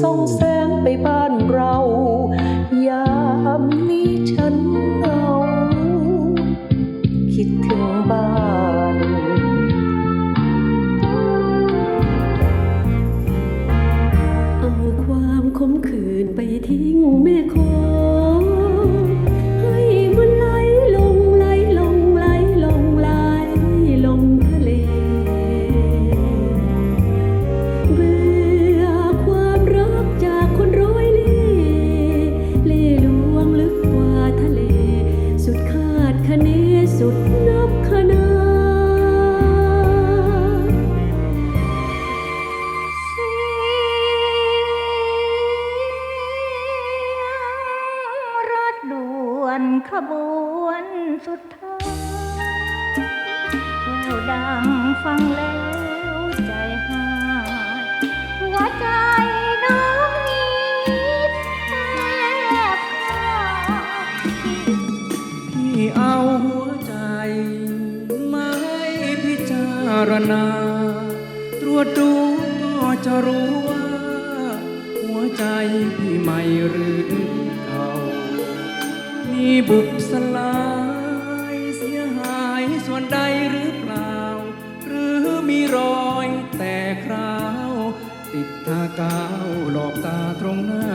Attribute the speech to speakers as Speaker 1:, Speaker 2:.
Speaker 1: ส่องแสงไปบ้าน
Speaker 2: เรา ยามนี้ฉันเหงาคิด
Speaker 3: ถึงบ้าน
Speaker 4: เอาค
Speaker 2: วามขมขื่นไปทิ้ง วนขบวนสุดท้ายแววดังฟังแล้วใจหายหัวใจน้องนี้แทบขาด
Speaker 5: พี่เอาหัวใจมาให้พิจารณา ตรวจดูก็จะรู้ว่า หัวใจพี่ใหม่หรือ นี้บุบสลายเสียหายส่วนใดหรือเปล่า หรือมีรอยแต่คราว ติดทากาวหลอกตาตรงหน้า